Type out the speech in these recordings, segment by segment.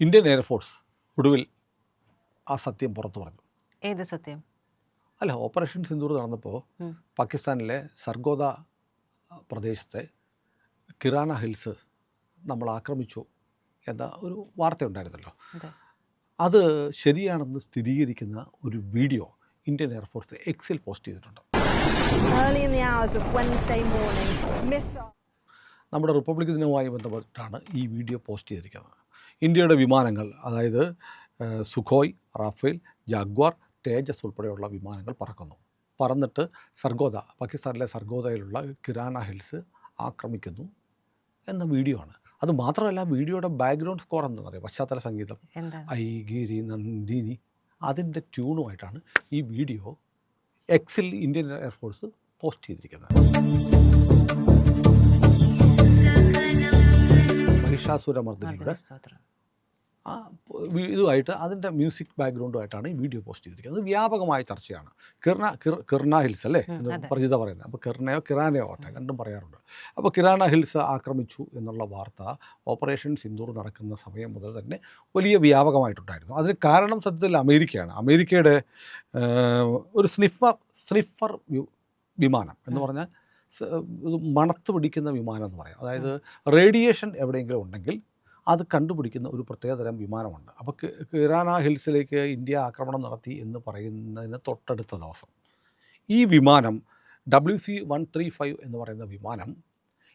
Indian air force ഒടുവിൽ ആ സത്യം പുറത്തു പറഞ്ഞു. ഏത് സത്യം? അല്ല ഓപ്പറേഷൻ സിന്ദൂർ നടന്നപ്പോൾ പാകിസ്ഥാനിലെ സർഗോദ പ്രദേശത്തെ കിറാന ഹിൽസ് നമ്മൾ ആക്രമിച്ചു എന്ന ഒരു വാർത്ത ഉണ്ടായിരുന്നല്ലോ അതെ. അത് ശരിയാണെന്ന് സ്ഥിരീകരിക്കുന്ന ഒരു വീഡിയോ ഇന്ത്യൻ എയർഫോഴ്സ് എക്സിൽ പോസ്റ്റ് ചെയ്തിട്ടുണ്ട്. നമ്മുടെ റിപ്പബ്ലിക് ദിനവുമായി ബന്ധപ്പെട്ടാണ് ഈ വീഡിയോ പോസ്റ്റ് ചെയ്തിരിക്കുന്നത്. ഇന്ത്യയുടെ വിമാനങ്ങൾ അതായത് സുഖോയ് റാഫേൽ ജാഗ്വാർ തേജസ് ഉൾപ്പെടെയുള്ള വിമാനങ്ങൾ പറക്കുന്നു. പറന്നിട്ട് സർഗോദ പാകിസ്ഥാനിലെ സർഗോദയിലുള്ള കിരാന ഹിൽസ് ആക്രമിക്കുന്നു എന്ന വീഡിയോ ആണ്. അത് മാത്രമല്ല വീഡിയോയുടെ ബാക്ക്ഗ്രൗണ്ട് സ്കോർ എന്താണെന്ന് അറിയാം? പശ്ചാത്തല സംഗീതം ഐഗിരി ഐ ഗിരി നന്ദിനി അതിന്റെ ട്യൂണുമായിട്ടാണ് ഈ വീഡിയോ എക്സിൽ ഇന്ത്യൻ എയർഫോഴ്സ് പോസ്റ്റ് ചെയ്തിരിക്കുന്നത്. മഹിഷാസുരമർദ്ദിനിയുടെ ആ ഇതുമായിട്ട് അതിന്റെ മ്യൂസിക് ബാക്ക്ഗ്രൗണ്ടുമായിട്ടാണ് ഈ വീഡിയോ പോസ്റ്റ് ചെയ്തിരിക്കുന്നത്. അത് വ്യാപകമായ ചർച്ചയാണ്. കിർണ കിർ കിർണ ഹിൽസ് അല്ലേ? എന്ന്. പ്രജിത പറയുന്നത്. അപ്പോൾ കിർണയോ കിറാനയോ ആട്ടെ രണ്ടും പറയാറുണ്ട്. അപ്പോൾ കിറാന ഹിൽസ് ആക്രമിച്ചു എന്നുള്ള വാർത്ത ഓപ്പറേഷൻ സിന്ദൂർ നടക്കുന്ന സമയം മുതൽ തന്നെ വലിയ വ്യാപകമായിട്ടുണ്ടായിരുന്നു. അതിന് കാരണം സത്യത്തിൽ അമേരിക്കയാണ്. അമേരിക്കയുടെ ഒരു സ്നിഫർ സ്നിഫർ വിമാനം എന്ന് പറഞ്ഞാൽ മണത്ത് പിടിക്കുന്ന വിമാനം എന്ന് പറയാം. അതായത് റേഡിയേഷൻ എവിടെയെങ്കിലും ഉണ്ടെങ്കിൽ അത് കണ്ടുപിടിക്കുന്ന ഒരു പ്രത്യേകതരം വിമാനമുണ്ട്. അപ്പോൾ കിറാന കിരാന ഹിൽസിലേക്ക് ഇന്ത്യ ആക്രമണം നടത്തി എന്ന് പറയുന്നതിന് തൊട്ടടുത്ത ദിവസം ഈ വിമാനം W C one three five എന്ന് പറയുന്ന വിമാനം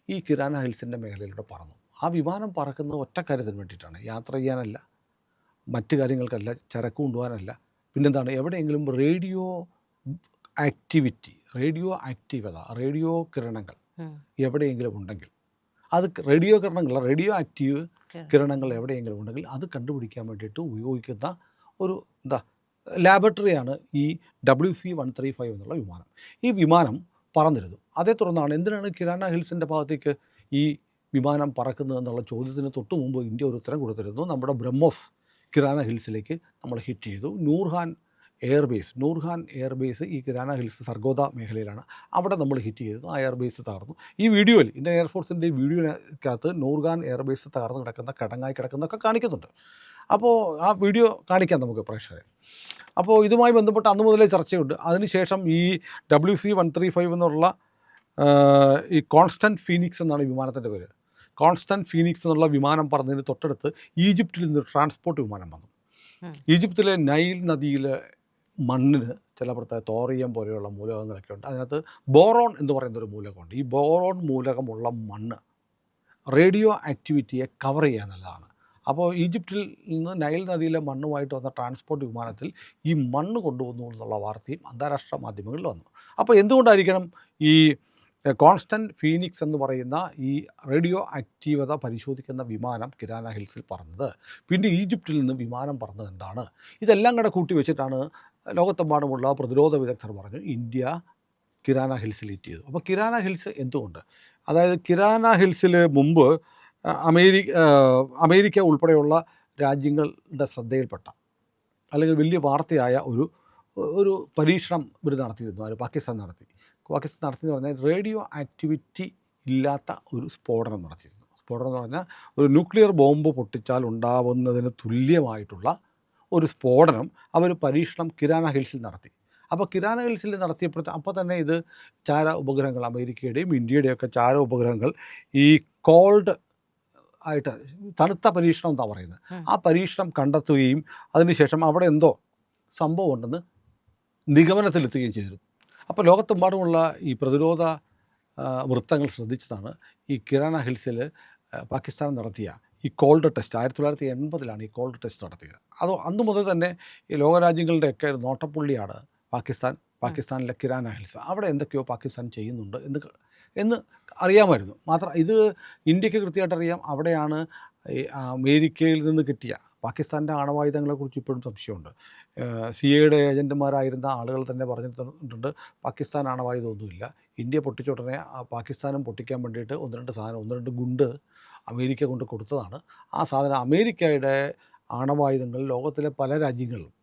ഈ കിരാന ഹിൽസിന്റെ മേഖലയിലൂടെ പറന്നു. ആ വിമാനം പറക്കുന്നത് ഒറ്റ കാര്യത്തിന് വേണ്ടിയിട്ടാണ്. യാത്ര ചെയ്യാനല്ല മറ്റു കാര്യങ്ങൾക്കല്ല ചരക്ക് കൊണ്ടുപോകാനല്ല. പിന്നെന്താണ്? എവിടെയെങ്കിലും റേഡിയോ ആക്ടിവിറ്റി റേഡിയോ ആക്റ്റീവത റേഡിയോ കിരണങ്ങൾ എവിടെയെങ്കിലും ഉണ്ടെങ്കിൽ അത് റേഡിയോ കിരണങ്ങൾ റേഡിയോ ആക്റ്റീവ് കിരണങ്ങൾ എവിടെയെങ്കിലും ഉണ്ടെങ്കിൽ അത് കണ്ടുപിടിക്കാൻ വേണ്ടിയിട്ട് ഉപയോഗിക്കുന്ന ഒരു എന്താ ലാബറട്ടറിയാണ് ഈ W C one three five എന്നുള്ള വിമാനം. ഈ വിമാനം പറന്നിരുന്നു. അതേ തുടർന്നാണ് എന്തിനാണ് കിരാന ഹിൽസിന്റെ ഭാഗത്തേക്ക് ഈ വിമാനം പറക്കുന്നത് എന്നുള്ള ചോദ്യത്തിന് തൊട്ട് മുമ്പ് ഇന്ത്യ ഒരു ഉത്തരം കൊടുത്തിരുന്നു. നമ്മുടെ ബ്രഹ്മോസ് കിരാന ഹിൽസിലേക്ക് നമ്മൾ ഹിറ്റ് ചെയ്തു. നൂർഹാൻ എയർബേസ് നൂർഖാൻ എയർബേസ് ഈ കിരാന ഹിൽസ് സർഗോദ മേഖലയിലാണ്. അവിടെ നമ്മൾ ഹിറ്റ് ചെയ്തു ആ എയർബേസ് തകർന്നു. ഈ വീഡിയോയിൽ ഇന്ത്യൻ എയർഫോഴ്സിന്റെ ഈ വീഡിയോക്കകത്ത് നൂർഖാൻ എയർബേസ് തകർന്ന് കിടക്കുന്ന കടങ്ങായി കിടക്കുന്നതൊക്കെ കാണിക്കുന്നുണ്ട്. അപ്പോൾ ആ വീഡിയോ കാണിക്കാം നമുക്ക് പ്രേക്ഷകരെ. അപ്പോൾ ഇതുമായി ബന്ധപ്പെട്ട് അന്ന് മുതലേ ചർച്ചയുണ്ട്. അതിനുശേഷം ഈ W C one three five എന്നുള്ള ഈ കോൺസ്റ്റന്റ് ഫീനിക്സ് എന്നാണ് ഈ വിമാനത്തിന്റെ പേര്. കോൺസ്റ്റന്റ് ഫീനിക്സ് എന്നുള്ള വിമാനം പറഞ്ഞതിന് തൊട്ടടുത്ത് ഈജിപ്തിൽ നിന്ന് ട്രാൻസ്പോർട്ട് വിമാനം വന്നു. ഈജിപ്തിലെ നൈൽ നദിയിലെ മണ്ണിന് ചില പ്രത്യേക തോറിയം പോലെയുള്ള മൂലകങ്ങളൊക്കെ ഉണ്ട്. അതിനകത്ത് ബോറോൺ എന്ന് പറയുന്ന ഒരു മൂലകമുണ്ട്. ഈ ബോറോൺ മൂലകമുള്ള മണ്ണ് റേഡിയോ ആക്ടിവിറ്റിയെ കവർ ചെയ്യുക എന്നുള്ളതാണ്. അപ്പോൾ ഈജിപ്തിൽ നിന്ന് നൈൽ നദിയിലെ മണ്ണുമായിട്ട് വന്ന ട്രാൻസ്പോർട്ട് വിമാനത്തിൽ ഈ മണ്ണ് കൊണ്ടുവന്നു എന്നുള്ള വാർത്തയും അന്താരാഷ്ട്ര മാധ്യമങ്ങളിൽ വന്നു. അപ്പോൾ എന്തുകൊണ്ടായിരിക്കണം ഈ കോൺസ്റ്റന്റ് ഫീനിക്സ് എന്ന് പറയുന്ന ഈ റേഡിയോ ആക്റ്റീവത പരിശോധിക്കുന്ന വിമാനം കിരാന ഹിൽസിൽ പറന്നത്? പിന്നെ ഈജിപ്തിൽ നിന്ന് വിമാനം പറന്നത് എന്താണ്? ഇതെല്ലാം കൂടെ കൂട്ടി വെച്ചിട്ടാണ് ലോകത്തെമ്പാടുമുള്ള പ്രതിരോധ വിദഗ്ധർ പറഞ്ഞു ഇന്ത്യ കിരാന ഹിൽസിൽ ഹിറ്റ് ചെയ്തു. അപ്പോൾ കിരാന ഹിൽസ് എന്തുകൊണ്ട്? അതായത് കിരാന ഹിൽസിൽ മുമ്പ് അമേരിക്ക അമേരിക്ക ഉൾപ്പെടെയുള്ള രാജ്യങ്ങളുടെ ശ്രദ്ധയിൽപ്പെട്ട അല്ലെങ്കിൽ വലിയ വാർത്തയായ ഒരു ഒരു പരീക്ഷണം ഇവർ നടത്തിയിരുന്നു. അവർ പാകിസ്ഥാൻ നടത്തി. പാകിസ്ഥാൻ നടത്തി എന്ന് പറഞ്ഞാൽ റേഡിയോ ആക്ടിവിറ്റി ഇല്ലാത്ത ഒരു സ്ഫോടനം നടത്തിയിരുന്നു. സ്ഫോടനം എന്ന് പറഞ്ഞാൽ ഒരു ന്യൂക്ലിയർ ബോംബ് പൊട്ടിച്ചാൽ ഉണ്ടാവുന്നതിന് തുല്യമായിട്ടുള്ള ഒരു സ്ഫോടനം അവർ പരീക്ഷണം കിരാന ഹിൽസിൽ നടത്തി. അപ്പോൾ കിരാന ഹിൽസിൽ നടത്തിയപ്പോഴത്തെ അപ്പോൾ തന്നെ ഇത് ചാര ഉപഗ്രഹങ്ങൾ അമേരിക്കയുടെയും ഇന്ത്യയുടെയും ഒക്കെ ചാര ഉപഗ്രഹങ്ങൾ ഈ കോൾഡ് ആയിട്ട് തണുത്ത പരീക്ഷണം എന്താ പറയുന്നത്. ആ പരീക്ഷണം കണ്ടെത്തുകയും അതിനുശേഷം അവിടെ എന്തോ സംഭവം ഉണ്ടെന്ന് നിഗമനത്തിലെത്തുകയും ചെയ്തിരുന്നു അപ്പോൾ ലോകത്തെമ്പാടുമുള്ള ഈ പ്രതിരോധ വൃത്തങ്ങൾ ശ്രദ്ധിച്ചതാണ് ഈ കിരാന ഹിൽസിൽ പാകിസ്ഥാൻ നടത്തിയ ഈ കോൾഡ് ടെസ്റ്റ് ആയിരത്തി തൊള്ളായിരത്തി എൺപതിലാണ് ഈ കോൾഡ് ടെസ്റ്റ് നടത്തിയത്. അത് അന്ന് മുതൽ തന്നെ ഈ ലോകരാജ്യങ്ങളുടെയൊക്കെ ഒരു നോട്ടപ്പുള്ളിയാണ് പാകിസ്ഥാൻ പാകിസ്ഥാനിലെ കിരാന ഹിൽസ് അവിടെ എന്തൊക്കെയോ പാകിസ്ഥാൻ ചെയ്യുന്നുണ്ട് എന്ന് എന്ന് അറിയാമായിരുന്നു. മാത്രം ഇത് ഇന്ത്യയ്ക്ക് കൃത്യമായിട്ട് അറിയാം. അവിടെയാണ് ഈ അമേരിക്കയിൽ നിന്ന് കിട്ടിയ പാകിസ്ഥാന്റെ ആണവായുധങ്ങളെക്കുറിച്ച് ഇപ്പോഴും സംശയമുണ്ട്. സി എയുടെ ഏജന്റുമാരായിരുന്ന ആളുകൾ തന്നെ പറഞ്ഞിട്ടുണ്ട് പാകിസ്ഥാൻ ആണവായുധമൊന്നുമില്ല. ഇന്ത്യ പൊട്ടിച്ചുടനെ ആ പാകിസ്ഥാനും പൊട്ടിക്കാൻ വേണ്ടിയിട്ട് ഒന്ന് രണ്ട് സാധനം ഒന്ന് രണ്ട് ഗുണ്ട് അമേരിക്ക കൊണ്ട് കൊടുത്തതാണ്. ആ സാധനം അമേരിക്കയുടെ ആണവായുധങ്ങൾ ലോകത്തിലെ പല രാജ്യങ്ങളിലും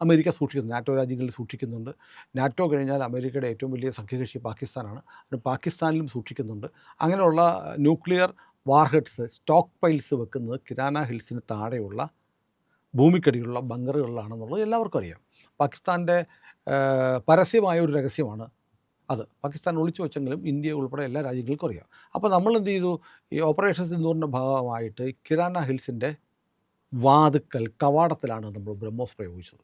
അമേരിക്ക സൂക്ഷിക്കുന്നു. നാറ്റോ രാജ്യങ്ങളിൽ സൂക്ഷിക്കുന്നുണ്ട്. നാറ്റോ കഴിഞ്ഞാൽ അമേരിക്കയുടെ ഏറ്റവും വലിയ സഖ്യകക്ഷി പാകിസ്ഥാനാണ്. അത് പാകിസ്ഥാനിലും സൂക്ഷിക്കുന്നുണ്ട്. അങ്ങനെയുള്ള ന്യൂക്ലിയർ വാർഹെഡ്സ് സ്റ്റോക്ക് പൈൽസ് വെക്കുന്നത് കിരാന ഹിൽസിന് താഴെയുള്ള ഭൂമിക്കടിയിലുള്ള ബങ്കറുകളിലാണെന്നുള്ളത് എല്ലാവർക്കും അറിയാം. പാകിസ്ഥാന്റെ പരസ്യമായ ഒരു രഹസ്യമാണ് അത് പാകിസ്ഥാൻ ഒളിച്ചു വെച്ചെങ്കിലും ഇന്ത്യ ഉൾപ്പെടെ എല്ലാ രാജ്യങ്ങൾക്കും അറിയാം. അപ്പോൾ നമ്മൾ എന്ത് ചെയ്തു? ഈ ഓപ്പറേഷൻ സിന്ദൂറിന്റെ ഭാഗമായിട്ട് കിരാന ഹിൽസിന്റെ വാതുക്കൽ കവാടത്തിലാണ് നമ്മൾ ബ്രഹ്മോസ് പ്രയോഗിച്ചത്.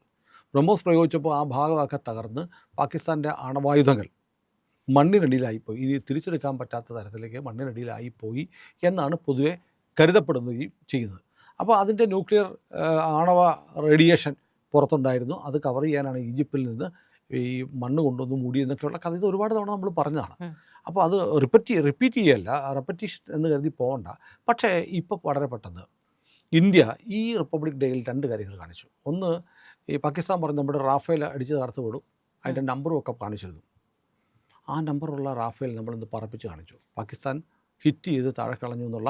ബ്രഹ്മോസ് പ്രയോഗിച്ചപ്പോൾ ആ ഭാഗമൊക്കെ തകർന്ന് പാകിസ്ഥാന്റെ ആണവായുധങ്ങൾ മണ്ണിനടിയിലായിപ്പോയി ഇനി തിരിച്ചെടുക്കാൻ പറ്റാത്ത തരത്തിലേക്ക് മണ്ണിനടിയിലായിപ്പോയി എന്നാണ് പൊതുവെ കരുതപ്പെടുന്നത് ഈ ചെയ്യുന്നത്. അപ്പോൾ അതിന്റെ ന്യൂക്ലിയർ ആണവ റേഡിയേഷൻ പുറത്തുണ്ടായിരുന്നു. അത് കവർ ചെയ്യാനാണ് ഈജിപ്തിൽ നിന്ന് ഈ മണ്ണ് കൊണ്ടുവന്ന് മൂടി എന്നൊക്കെയുള്ള കഥ ഇത് ഒരുപാട് തവണ നമ്മൾ പറഞ്ഞതാണ്. അപ്പോൾ അത് റിപ്പറ്റ് റിപ്പീറ്റ് ചെയ്യല്ല റെപ്പറ്റീഷൻ എന്ന് കരുതി പോകണ്ട. പക്ഷേ ഇപ്പോൾ വളരെ പെട്ടെന്ന് ഇന്ത്യ ഈ റിപ്പബ്ലിക് ഡേയിൽ രണ്ട് കാര്യങ്ങൾ കാണിച്ചു. ഒന്ന് ഈ പാകിസ്ഥാൻ പറഞ്ഞ് നമ്മുടെ റാഫേൽ അടിച്ച് തകർത്ത് വിടും അതിന്റെ നമ്പറും ഒക്കെ കാണിച്ചിരുന്നു. ആ നമ്പറുള്ള റാഫേൽ നമ്മളിന്ന് പറപ്പിച്ച് കാണിച്ചു. പാകിസ്ഥാൻ ഹിറ്റ് ചെയ്ത് താഴെ കളഞ്ഞു എന്നുള്ള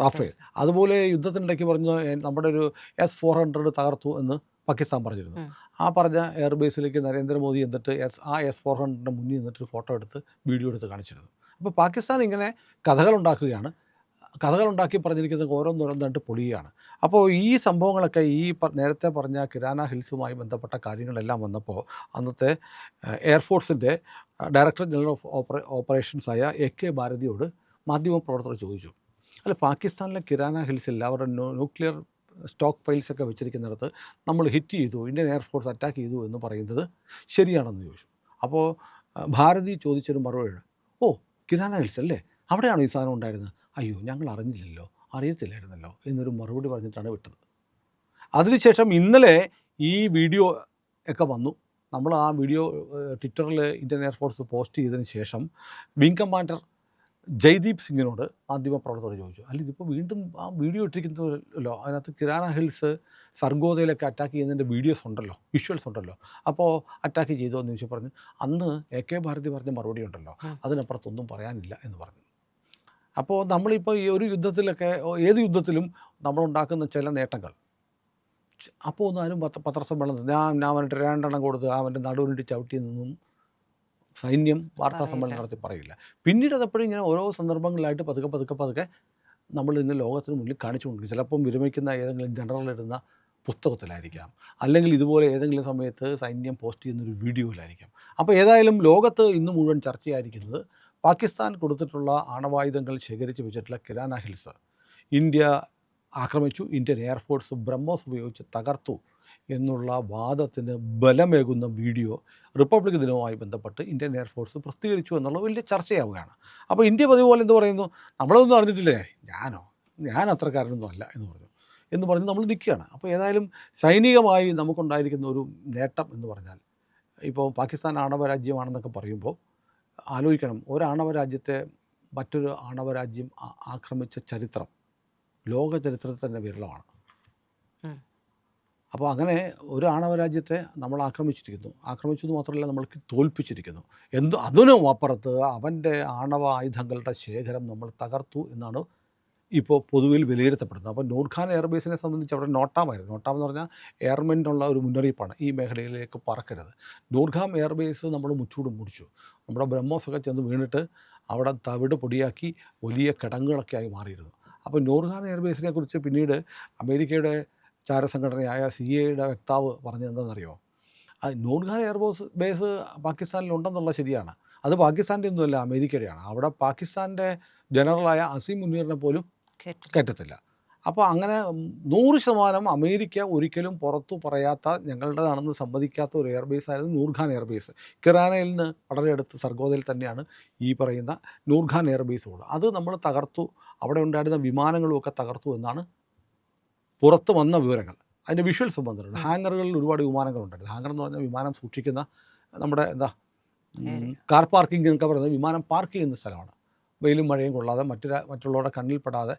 റാഫേൽ. അതുപോലെ യുദ്ധത്തിനിടയ്ക്ക് പറഞ്ഞു നമ്മുടെ ഒരു എസ് ഫോർ ഹൺഡ്രഡ് തകർത്തു എന്ന് പാകിസ്ഥാൻ പറഞ്ഞിരുന്നു. ആ പറഞ്ഞ എയർബേസിലേക്ക് നരേന്ദ്രമോദി എന്നിട്ട് എസ് ആ എസ് ഫോർ ഹൺഡ്രഡിന്റെ മുന്നിൽ നിന്നിട്ട് ഒരു ഫോട്ടോ എടുത്ത് വീഡിയോ എടുത്ത് കാണിച്ചിരുന്നു. അപ്പോൾ പാകിസ്ഥാൻ ഇങ്ങനെ കഥകളുണ്ടാക്കുകയാണ് കഥകളുണ്ടാക്കി പറഞ്ഞിരിക്കുന്നത് ഓരോന്നോരോന്നായിട്ട് പൊളിയുകയാണ്. അപ്പോൾ ഈ സംഭവങ്ങളൊക്കെ ഈ നേരത്തെ പറഞ്ഞ കിരാന ഹിൽസുമായി ബന്ധപ്പെട്ട കാര്യങ്ങളെല്ലാം വന്നപ്പോൾ അന്നത്തെ എയർഫോഴ്സിന്റെ ഡയറക്ടർ ജനറൽ ഓഫ് ഓപ്പറേ ഓപ്പറേഷൻസായ എ കെ ഭാരതിയോട് മാധ്യമപ്രവർത്തകർ ചോദിച്ചു. അല്ല പാകിസ്ഥാനിലെ കിരാന ഹിൽസിൽ അവരുടെ ന്യൂക്ലിയർ സ്റ്റോക്ക് പൈൽസൊക്കെ വെച്ചിരിക്കുന്നിടത്ത് നമ്മൾ ഹിറ്റ് ചെയ്തു ഇന്ത്യൻ എയർഫോഴ്സ് അറ്റാക്ക് ചെയ്തു എന്ന് പറയുന്നത് ശരിയാണെന്ന് ചോദിച്ചു. അപ്പോൾ ഭാരതി ചോദിച്ചൊരു മറുപടിയാണ് ഓ കിരാന ഹിൽസ് അല്ലേ? അവിടെയാണോ ഈ സാധനം ഉണ്ടായിരുന്നത്? അയ്യോ ഞങ്ങൾ അറിഞ്ഞില്ലല്ലോ അറിയത്തില്ലായിരുന്നല്ലോ എന്നൊരു മറുപടി പറഞ്ഞിട്ടാണ് വിട്ടത്. അതിനുശേഷം ഇന്നലെ ഈ വീഡിയോ ഒക്കെ വന്നു. നമ്മൾ ആ വീഡിയോ ട്വിറ്ററിൽ ഇന്ത്യൻ എയർഫോഴ്സ് പോസ്റ്റ് ചെയ്തതിന് ശേഷം വിംഗ് കമാൻഡർ ജയ്ദീപ് സിംഗിനോട് മാധ്യമപ്രവർത്തകർ ചോദിച്ചു. അല്ല ഇതിപ്പോൾ വീണ്ടും ആ വീഡിയോ ഇട്ടിരിക്കുന്നല്ലോ അതിനകത്ത് കിരാന ഹിൽസ് സർഗോദയിലൊക്കെ അറ്റാക്ക് ചെയ്യുന്നതിന്റെ വീഡിയോസ് ഉണ്ടല്ലോ വിഷ്വൽസ് ഉണ്ടല്ലോ. അപ്പോൾ അറ്റാക്ക് ചെയ്തോ എന്ന് ചോദിച്ചു പറഞ്ഞു. അന്ന് എ കെ ഭാരതി പറഞ്ഞ മറുപടി ഉണ്ടല്ലോ അതിനപ്പുറത്തൊന്നും പറയാനില്ല എന്ന് പറഞ്ഞു. അപ്പോൾ നമ്മളിപ്പോൾ ഈ ഒരു യുദ്ധത്തിലൊക്കെ ഏത് യുദ്ധത്തിലും നമ്മളുണ്ടാക്കുന്ന ചില നേട്ടങ്ങൾ. അപ്പോൾ ഒന്നും ആരും പത്ര പത്രസമ്മേളനത്തിൽ ഞാൻ ഞാൻ അവന്റെ രണ്ടെണ്ണം കൊടുത്ത് അവന്റെ നടുവിനിട്ട് ചവിട്ടി നിന്നും സൈന്യം വാർത്താ സമ്മേളനം. നടത്തി പറയില്ല. പിന്നീട് അതെപ്പോഴും ഇങ്ങനെ ഓരോ സന്ദർഭങ്ങളിലായിട്ട് പതുക്കെ പതുക്കെ പതുക്കെ നമ്മൾ ഇന്ന് ലോകത്തിന് മുന്നിൽ കാണിച്ചുകൊണ്ടിരിക്കും ചിലപ്പം വിരമിക്കുന്ന ഏതെങ്കിലും ജനറൽ ഇടുന്ന പുസ്തകത്തിലായിരിക്കാം. അല്ലെങ്കിൽ ഇതുപോലെ ഏതെങ്കിലും സമയത്ത് സൈന്യം പോസ്റ്റ് ചെയ്യുന്നൊരു വീഡിയോയിലായിരിക്കാം. അപ്പോൾ ഏതായാലും ലോകത്ത് ഇന്ന് മുഴുവൻ ചർച്ചയായിരിക്കുന്നത് പാകിസ്ഥാൻ കൊടുത്തിട്ടുള്ള ആണവായുധങ്ങൾ ശേഖരിച്ച് വെച്ചിട്ടുള്ള കിരാന ഹിൽസ്. ഇന്ത്യ ആക്രമിച്ചു. ഇന്ത്യൻ എയർഫോഴ്സ് ബ്രഹ്മോസ് ഉപയോഗിച്ച് തകർത്തു. എന്നുള്ള വാദത്തിന് ബലമേകുന്ന വീഡിയോ റിപ്പബ്ലിക് ദിനവുമായി ബന്ധപ്പെട്ട് ഇന്ത്യൻ എയർഫോഴ്സ് പ്രസിദ്ധീകരിച്ചു എന്നുള്ള വലിയ ചർച്ചയാവുകയാണ്. അപ്പോൾ ഇന്ത്യ പതിവ് പോലെ എന്ത് പറയുന്നു? നമ്മളൊന്നും അറിഞ്ഞിട്ടില്ലേ? ഞാനോ? ഞാൻ അത്രക്കാരനൊന്നും അല്ല എന്ന് പറഞ്ഞു. എന്ന് പറഞ്ഞ് നമ്മൾ നിൽക്കുകയാണ്. അപ്പോൾ ഏതായാലും സൈനികമായി നമുക്കുണ്ടായിരിക്കുന്ന ഒരു നേട്ടം എന്ന് പറഞ്ഞാൽ ഇപ്പോൾ പാകിസ്ഥാൻ ആണവ രാജ്യമാണെന്നൊക്കെ പറയുമ്പോൾ ആലോചിക്കണം. ഒരു രാജ്യത്തെ മറ്റൊരു ആണവ രാജ്യം ആക്രമിച്ച ചരിത്രം ലോക ചരിത്രത്തിൽ തന്നെ വിരളമാണ്. അപ്പോൾ അങ്ങനെ ഒരു ആണവ രാജ്യത്തെ നമ്മൾ ആക്രമിച്ചിരിക്കുന്നു. ആക്രമിച്ചത് മാത്രമല്ല നമ്മൾ തോൽപ്പിച്ചിരിക്കുന്നു. എന്ത് അതിനും അപ്പുറത്ത് അവന്റെ ആണവ ആയുധങ്ങളുടെ ശേഖരം നമ്മൾ തകർത്തു എന്നാണ് ഇപ്പോൾ പൊതുവിൽ വിലയിരുത്തപ്പെടുന്നത്. അപ്പോൾ നൂർഖാൻ എയർബേസിനെ സംബന്ധിച്ച് അവിടെ നോട്ടാമായിരുന്നു നോട്ടാം എന്ന് പറഞ്ഞാൽ എയർമെന്റുള്ള ഒരു മുന്നറിയിപ്പാണ് ഈ മേഖലയിലേക്ക് പറക്കരുത്. നൂർഖാം എയർബേസ് നമ്മൾ മുച്ചൂടും മുടിച്ചു നമ്മുടെ ബ്രഹ്മോസൊക്കെ ചെന്ന് വീണിട്ട് അവിടെ തവിട് പൊടിയാക്കി വലിയ കിടങ്ങുകളൊക്കെ ആയി മാറിയിരുന്നു. അപ്പോൾ നൂർഖാൻ എയർബേസിനെ കുറിച്ച് പിന്നീട് അമേരിക്കയുടെ ചാരസംഘടനയായ സി എയുടെ വക്താവ് പറഞ്ഞതെന്താണെന്നറിയോ അത് നൂർഖാൻ എയർബോസ് ബേസ് പാകിസ്ഥാനിലുണ്ടെന്നുള്ള ശരിയാണ്. അത് പാകിസ്ഥാന്റെ ഒന്നുമല്ല അമേരിക്കയുടെയാണ്. അവിടെ പാകിസ്ഥാന്റെ ജനറലായ അസീം മുനീറിനെ പോലും കേറ്റത്തില്ല കയറ്റത്തില്ല അപ്പോൾ അങ്ങനെ നൂറ് ശതമാനം അമേരിക്ക ഒരിക്കലും പുറത്തു പറയാത്ത ഞങ്ങളുടേതാണെന്ന് സമ്മതിക്കാത്ത ഒരു എയർബേസ് ആയിരുന്നു നൂർഖാൻ എയർബേസ് കിറാനയിൽ നിന്ന് വളരെ അടുത്ത് സർഗോദയിൽ തന്നെയാണ് ഈ പറയുന്ന നൂർഖാൻ എയർബേസ് ഉള്ളത്. അത് നമ്മൾ തകർത്തു. അവിടെ ഉണ്ടായിരുന്ന വിമാനങ്ങളും ഒക്കെ തകർത്തു എന്നാണ് പുറത്ത് വന്ന വിവരങ്ങൾ. അതിന്റെ വിഷ്വൽസ് വന്നിട്ടുണ്ട് ഹാങ്ങറുകളിൽ ഒരുപാട് വിമാനങ്ങളുണ്ടായിരുന്നു. ഹാങ്ങർ എന്ന് പറഞ്ഞാൽ വിമാനം സൂക്ഷിക്കുന്ന നമ്മുടെ എന്താ കാർ പാർക്കിംഗ് എന്നൊക്കെ പറയുന്നത് വിമാനം പാർക്ക് ചെയ്യുന്ന സ്ഥലമാണ്. വെയിലും മഴയും കൊള്ളാതെ മറ്റു മറ്റുള്ളവരുടെ കണ്ണിൽപ്പെടാതെ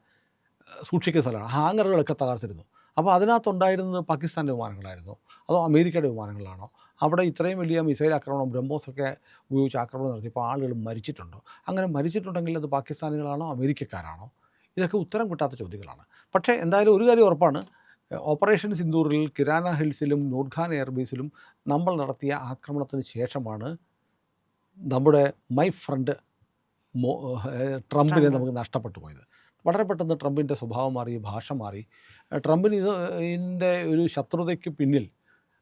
സൂക്ഷിക്കുന്ന സ്ഥലമാണ്. ഹാങ്ങറുകളൊക്കെ തകർത്തിരുന്നു. അപ്പോൾ അതിനകത്തുണ്ടായിരുന്നത് പാകിസ്ഥാന്റെ വിമാനങ്ങളായിരുന്നു. അതോ അമേരിക്കയുടെ വിമാനങ്ങളാണോ? അവിടെ ഇത്രയും വലിയ മിസൈൽ ആക്രമണം ബ്രഹ്മോസൊക്കെ ഉപയോഗിച്ച് ആക്രമണം നടത്തിയപ്പോൾ ആളുകൾ മരിച്ചിട്ടുണ്ടോ. അങ്ങനെ മരിച്ചിട്ടുണ്ടെങ്കിൽ അത് പാകിസ്ഥാനികളാണോ അമേരിക്കക്കാരാണോ? ഇതൊക്കെ ഉത്തരം കിട്ടാത്ത ചോദ്യങ്ങളാണ്. പക്ഷേ എന്തായാലും ഒരു കാര്യം ഉറപ്പാണ്. ഓപ്പറേഷൻ സിന്ദൂറിൽ കിരാന ഹിൽസിലും നൂർഖാൻ എയർബേസിലും നമ്മൾ നടത്തിയ ആക്രമണത്തിന് ശേഷമാണ് നമ്മുടെ മൈ ഫ്രണ്ട് മോ ട്രംപിനെ നമുക്ക് നഷ്ടപ്പെട്ടു പോയത്. വളരെ പെട്ടെന്ന് ട്രംപിന്റെ സ്വഭാവം മാറി ഭാഷ മാറി. ട്രംപിന് ഇത് ഇതിന്റെ ഒരു ശത്രുതയ്ക്ക് പിന്നിൽ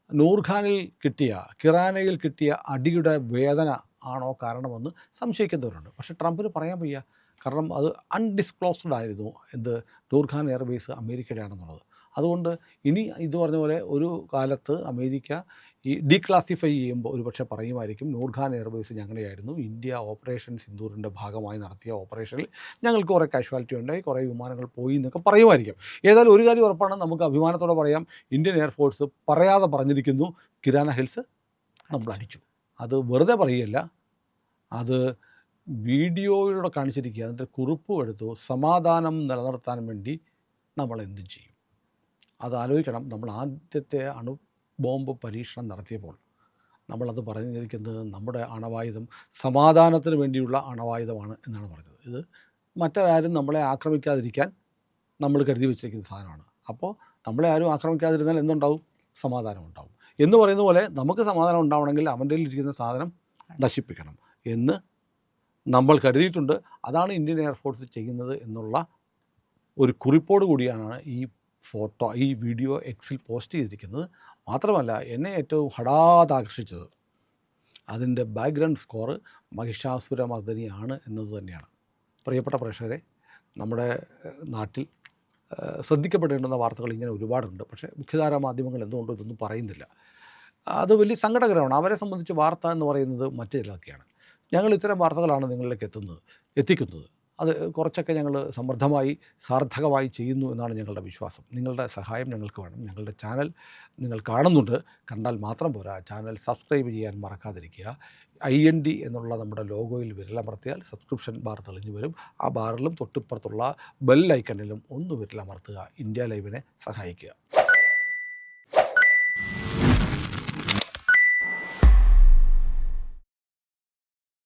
നൂർഖാനിൽ കിട്ടിയ കിറാനയിൽ കിട്ടിയ അടിയുടെ വേദന ആണോ കാരണമെന്ന് സംശയിക്കുന്നവരുണ്ട്. പക്ഷേ ട്രംപിന് പറയാൻ വയ്യ. കാരണം അത് അൺഡിസ്ക്ലോസ്ഡ് ആയിരുന്നു എന്ത് നൂർഖാൻ എയർവേസ് അമേരിക്കയുടെ ആണെന്നുള്ളത് അതുകൊണ്ട് ഇനി ഇത് പറഞ്ഞ പോലെ ഒരു കാലത്ത് അമേരിക്ക ഈ ഡീക്ലാസിഫൈ ചെയ്യുമ്പോൾ ഒരു പക്ഷേ പറയുമായിരിക്കും നൂർഖാൻ എയർവേസ് ഞങ്ങളുടെയായിരുന്നു. ഇന്ത്യ ഓപ്പറേഷൻ സിന്ദൂറിന്റെ ഭാഗമായി നടത്തിയ ഓപ്പറേഷനിൽ ഞങ്ങൾക്ക് കുറേ കാഷ്വാലിറ്റി ഉണ്ടായി കുറേ വിമാനങ്ങൾ പോയി എന്നൊക്കെ പറയുമായിരിക്കും. ഏതായാലും ഒരു കാര്യം ഉറപ്പാണ് നമുക്ക് അഭിമാനത്തോടെ പറയാം ഇന്ത്യൻ എയർഫോഴ്സ് പറയാതെ പറഞ്ഞിരിക്കുന്നു കിരാന ഹിൽസ് നമ്മൾ അടിച്ചു അത് വെറുതെ പറയുകയല്ല അത് വീഡിയോയിലൂടെ കാണിച്ചിരിക്കുക. അതിന്റെ കുറിപ്പും എടുത്തു. സമാധാനം നിലനിർത്താൻ വേണ്ടി നമ്മൾ എന്ത് ചെയ്യും? അത് ആലോചിക്കണം. നമ്മൾ ആദ്യത്തെ അണു ബോംബ് പരീക്ഷണം നടത്തിയപ്പോൾ നമ്മളത് പറഞ്ഞിരിക്കുന്നത് നമ്മുടെ അണവായുധം സമാധാനത്തിന് വേണ്ടിയുള്ള അണവായുധമാണ് എന്നാണ് പറഞ്ഞത്. ഇത് മറ്റാരും നമ്മളെ ആക്രമിക്കാതിരിക്കാൻ നമ്മൾ കരുതി വെച്ചിരിക്കുന്ന സാധനമാണ്. അപ്പോൾ നമ്മളെ ആരും ആക്രമിക്കാതിരുന്നാൽ എന്തുണ്ടാവും? സമാധാനം ഉണ്ടാവും. എന്ന് പറയുന്ന പോലെ നമുക്ക് സമാധാനം ഉണ്ടാവണമെങ്കിൽ അവന്റെ ഇരിക്കുന്ന സാധനം നശിപ്പിക്കണം എന്ന് നമ്മൾ കരുതിയിട്ടുണ്ട്. അതാണ് ഇന്ത്യൻ എയർഫോഴ്സ് ചെയ്യുന്നത് എന്നുള്ള ഒരു കുറിപ്പോട് കൂടിയാണ് ഈ ഫോട്ടോ ഈ വീഡിയോ എക്സിൽ പോസ്റ്റ് ചെയ്തിരിക്കുന്നത്. മാത്രമല്ല എന്നെ ഏറ്റവും ഹഠാത് ആകർഷിച്ചത് അതിന്റെ ബാക്ക്ഗ്രൗണ്ട് സ്കോർ മഹിഷാസുരമർദ്ദനിയാണ് എന്നത് തന്നെയാണ്. പ്രിയപ്പെട്ട പ്രേക്ഷകരെ നമ്മുടെ നാട്ടിൽ ശ്രദ്ധിക്കപ്പെടേണ്ടുന്ന വാർത്തകൾ ഇങ്ങനെ ഒരുപാടുണ്ട്. പക്ഷേ മുഖ്യധാര മാധ്യമങ്ങൾ എന്തുകൊണ്ടും ഇതൊന്നും പറയുന്നില്ല. അത് വലിയ സങ്കടകരമാണ്. അവരെ സംബന്ധിച്ച് വാർത്ത എന്ന് പറയുന്നത് മറ്റു ചിലതൊക്കെയാണ് ഞങ്ങൾ ഇത്തരം വാർത്തകളാണ് നിങ്ങളിലേക്ക് എത്തുന്നത് എത്തിക്കുന്നത്. അത് കുറച്ചൊക്കെ ഞങ്ങൾ സമൃദ്ധമായി സാർത്ഥകമായി ചെയ്യുന്നു എന്നാണ് ഞങ്ങളുടെ വിശ്വാസം. നിങ്ങളുടെ സഹായം ഞങ്ങൾക്ക് വേണം. ഞങ്ങളുടെ ചാനൽ നിങ്ങൾ കാണുന്നുണ്ട് കണ്ടാൽ മാത്രം പോരാ. ചാനൽ സബ്സ്ക്രൈബ് ചെയ്യാൻ മറക്കാതിരിക്കുക. ഐ എൻ ഡി എന്നുള്ള നമ്മുടെ ലോഗോയിൽ വിരലമർത്തിയാൽ സബ്സ്ക്രിപ്ഷൻ ബാർ തെളിഞ്ഞു വരും. ആ ബാറിലും തൊട്ടിപ്പുറത്തുള്ള ബെൽ ഐക്കണിലും ഒന്ന് വിരലമർത്തുക ഇന്ത്യ ലൈവിനെ സഹായിക്കുക.